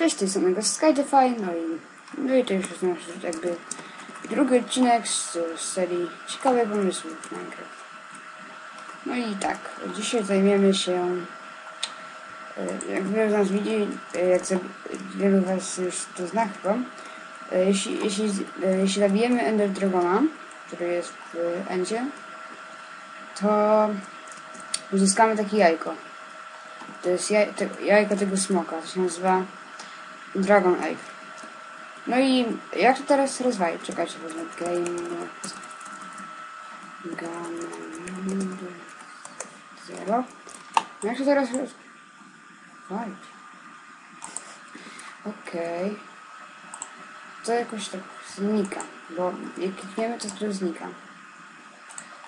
Cześć, to jest Onego Skytify, no i, no i to już jest nasz jakby drugi odcinek z, z serii Ciekawe pomysły w Minecraft. No i tak, dzisiaj zajmiemy się, e, jak wielu z nas widzi, e, jak wielu was już to zna chyba, e, jeśli, jeśli, jeśli zabijemy Ender Dragona, który jest w Endzie, to uzyskamy takie jajko. To jest jaj, te, jajko tego smoka, to się nazywa Dragon Egg. No i jak to teraz rozwalić? Czekajcie, wezmę game. Game. Zero. No jak to teraz rozwalić? Okej. To jakoś tak znika, bo jak klikniemy, to to znika.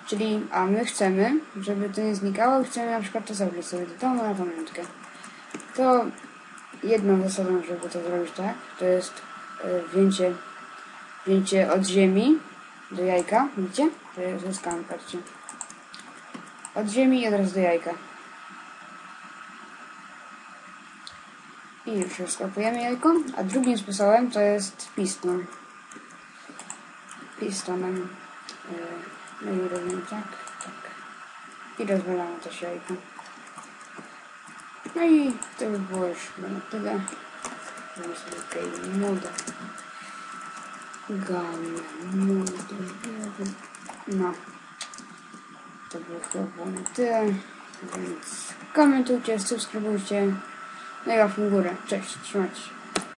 Czyli, a my chcemy, żeby to nie znikało i chcemy na przykład to zrobić sobie do domu na pamiątkę. To jedną zasadą, żeby to zrobić tak, to jest y, wzięcie, wzięcie od ziemi do jajka, widzicie? To jest patrzcie. Od ziemi i od razu do jajka. I już rozkopujemy jajko, a drugim sposobem to jest piston. Pistonem. Y, no i robimy tak, tak. I rozwalamy się jajko. No i to by było już na tyle. Zrobię sobie game mode. Game mode. No. To było chyba na tyle. Więc komentujcie, subskrybujcie. No i łapkę górę. Cześć, trzymajcie się.